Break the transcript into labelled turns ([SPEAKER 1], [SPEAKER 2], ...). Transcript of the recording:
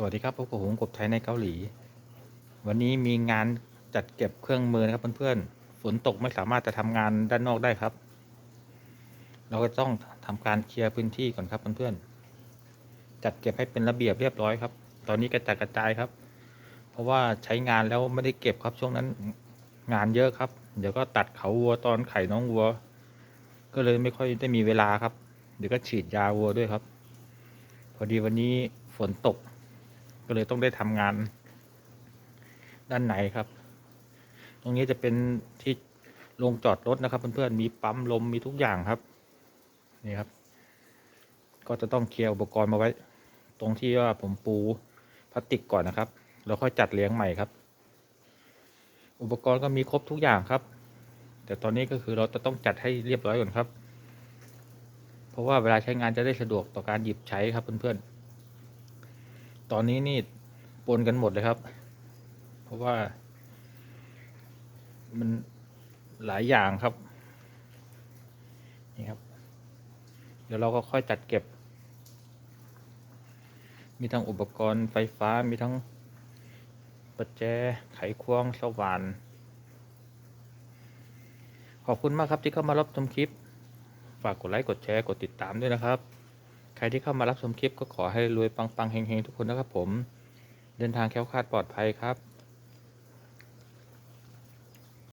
[SPEAKER 1] สวัสดีครับพบกับผมกบไทยในเกาหลี วันนี้มีงานจัดเก็บเครื่องมือนะครับเพื่อนๆฝนตกไม่สามารถจะทำงานด้านนอกได้ครับ เราก็ต้องทำการเคลียร์พื้นที่ก่อนครับเพื่อนๆจัดเก็บให้เป็นระเบียบเรียบร้อยครับ ตอนนี้กระจัดกระจายครับ เพราะว่าใช้งานแล้วไม่ได้เก็บครับช่วงนั้นงานเยอะครับ เดี๋ยวก็ตัดเขาวัวตอนไข่น้องวัว ก็เลยไม่ค่อยได้มีเวลาครับ เดี๋ยวก็ฉีดยาวัวด้วยครับ พอดีวันนี้ฝนตก ก็เลยต้องได้ทำงานด้านในครับ ตรงนี้จะเป็นที่โรงจอดรถนะครับเพื่อนๆมีปั๊มลมมีทุกอย่างครับนี่ครับ ก็จะต้องเคลียร์อุปกรณ์มาไว้ ตรงที่ว่าผมปูพลาสติกก่อนนะครับแล้วค่อยจัดเลี้ยงใหม่ครับ อุปกรณ์ก็มีครบทุกอย่างครับ แต่ตอนนี้ก็คือเราจะต้องจัดให้เรียบร้อยก่อนครับ เพราะว่าเวลาใช้งานจะได้สะดวกต่อการหยิบใช้ครับเพื่อนๆ ตอนนี้นี่ปนกันหมดเลยครับ เพราะว่า มันหลายอย่างครับ นี่ครับ เดี๋ยวเราก็ค่อยจัดเก็บ มีทั้งอุปกรณ์ไฟฟ้ามีทั้งประแจ ไขควงสว่าน ขอบคุณมากครับที่เข้ามารับชมคลิป ฝากกดไลค์ กดแชร์ กดติดตามด้วยนะครับ ใครที่เข้ามารับชมคลิปก็ขอให้รวยปังๆเฮงๆทุกคนนะครับผม เดินทางแคล้วคลาดปลอดภัยครับ